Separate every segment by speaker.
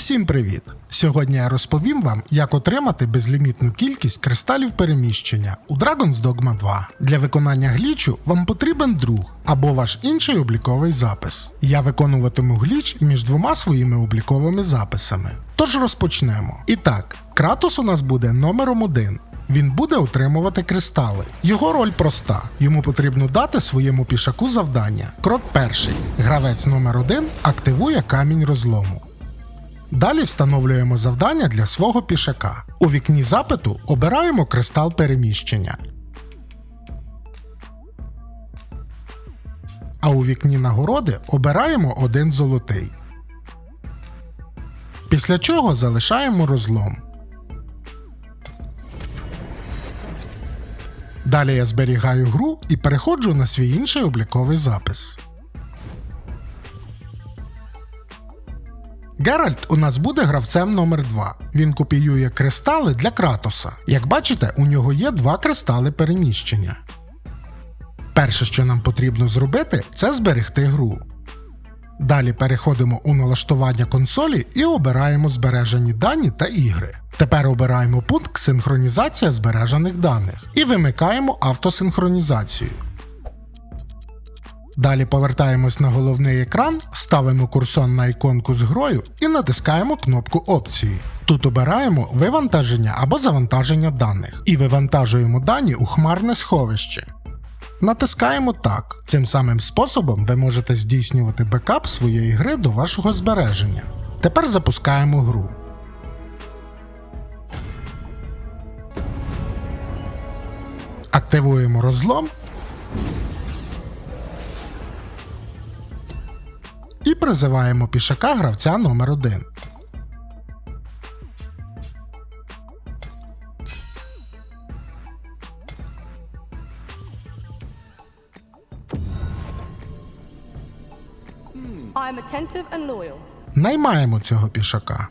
Speaker 1: Усім привіт! Сьогодні я розповім вам, як отримати безлімітну кількість кристалів переміщення у Dragon's Dogma 2. Для виконання глічу вам потрібен друг або ваш інший обліковий запис. Я виконуватиму гліч між двома своїми обліковими записами. Тож розпочнемо. І так, Кратос у нас буде номером 1. Він буде отримувати кристали. Його роль проста. Йому потрібно дати своєму пішаку завдання. Крок перший. Гравець номер 1 активує камінь розлому. Далі встановлюємо завдання для свого пішака. У вікні запиту обираємо кристал переміщення. А у вікні нагороди обираємо один золотий. Після чого залишаємо розлом. Далі я зберігаю гру і переходжу на свій інший обліковий запис. Геральт у нас буде гравцем номер 2 Він копіює кристали для Кратоса. Як бачите, у нього є два кристали переміщення. Перше, що нам потрібно зробити, це зберегти гру. Далі переходимо у налаштування консолі і обираємо збережені дані та ігри. Тепер обираємо пункт Синхронізація збережених даних і вимикаємо автосинхронізацію. Далі повертаємось на головний екран, ставимо курсор на іконку з грою і натискаємо кнопку опції. Тут обираємо вивантаження або завантаження даних і вивантажуємо дані у хмарне сховище. Натискаємо так. Цим самим способом ви можете здійснювати бекап своєї гри до вашого збереження. Тепер запускаємо гру. Активуємо розлом призиваємо пішака гравця номер 1
Speaker 2: I am attentive and loyal.
Speaker 1: Наймаємо цього пішака.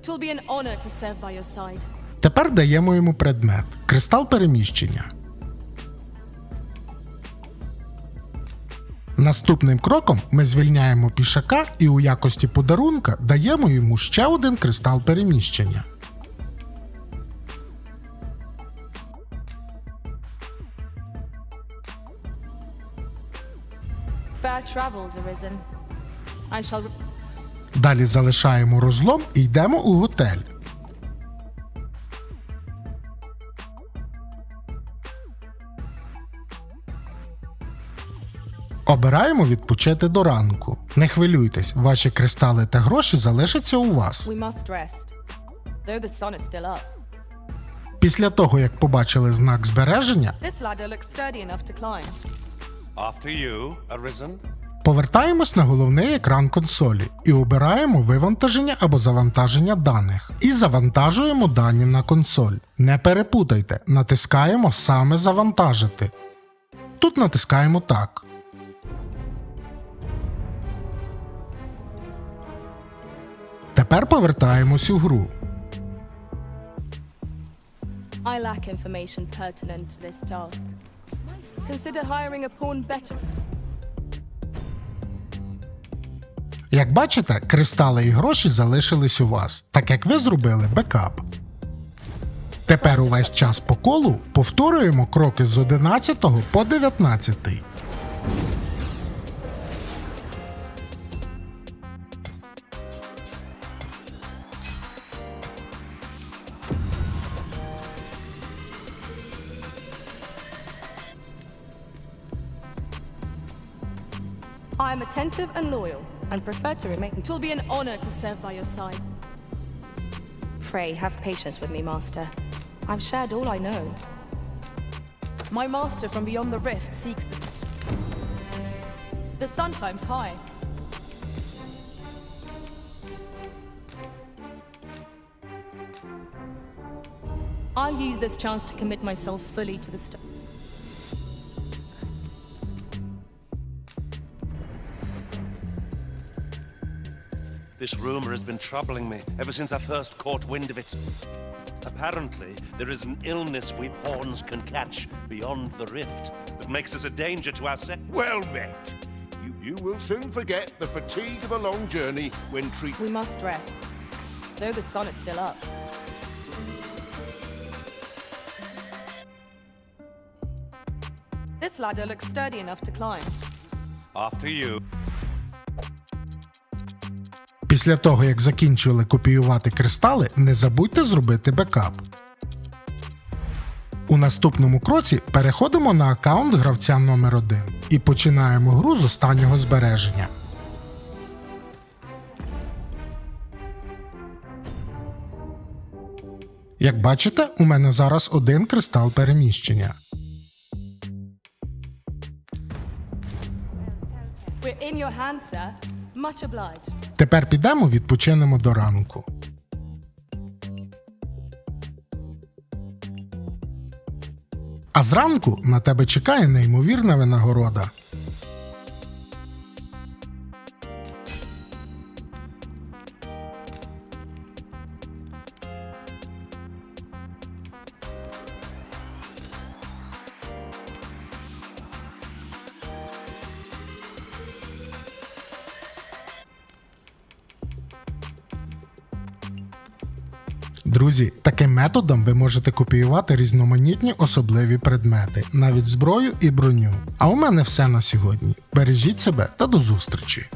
Speaker 2: It will be an honor to serve by your side.
Speaker 1: Тепер даємо йому предмет кристал переміщення. Наступним кроком ми звільняємо пішака і у якості подарунка даємо йому ще один кристал переміщення. Далі залишаємо розлом і йдемо у готель. Обираємо відпочити до ранку. Не хвилюйтесь, ваші кристали та гроші залишаться у вас.
Speaker 2: we must rest. Though the sun is still up.
Speaker 1: Після того, як побачили знак збереження,
Speaker 2: This ladder looks sturdy enough to climb.
Speaker 3: After you, Arisen.
Speaker 1: повертаємось на головний екран консолі і обираємо вивантаження або завантаження даних. І завантажуємо дані на консоль. Не перепутайте, натискаємо саме завантажити. Тут натискаємо так. Тепер повертаємось у гру.
Speaker 2: I lack information pertinent to this task. Consider hiring a pawn better.
Speaker 1: Як бачите, кристали і гроші залишились у вас, так як ви зробили бекап. Тепер увесь час по колу повторюємо кроки з 11 по 19.
Speaker 2: I am attentive and loyal, and prefer to remain. It will be an honor to serve by your side. Pray, have patience with me, Master. I've shared all I know. My master from beyond the rift seeks the. The sun climbs high. I'll use this chance to commit myself fully to the st-
Speaker 3: This rumor has been troubling me ever since I first caught wind of it. Apparently, there is an illness we pawns can catch beyond the rift that makes us a danger to ourselves.
Speaker 4: Well met. You, you will soon forget the fatigue of a long journey when treat.
Speaker 2: We must rest. though the sun is still up. This ladder looks sturdy enough to climb.
Speaker 3: After you.
Speaker 1: Після того, як закінчили копіювати кристали, не забудьте зробити бекап. У наступному кроці переходимо на аккаунт гравця номер 1 і починаємо гру з останнього збереження. Як бачите, у мене зараз один кристал переміщення.
Speaker 2: We're in your hands, sir. Much obliged.
Speaker 1: Тепер підемо відпочинемо до ранку. А зранку на тебе чекає неймовірна винагорода. Друзі, таким методом ви можете копіювати різноманітні особливі предмети, навіть зброю і броню. А у мене все на сьогодні. Бережіть себе та до зустрічі!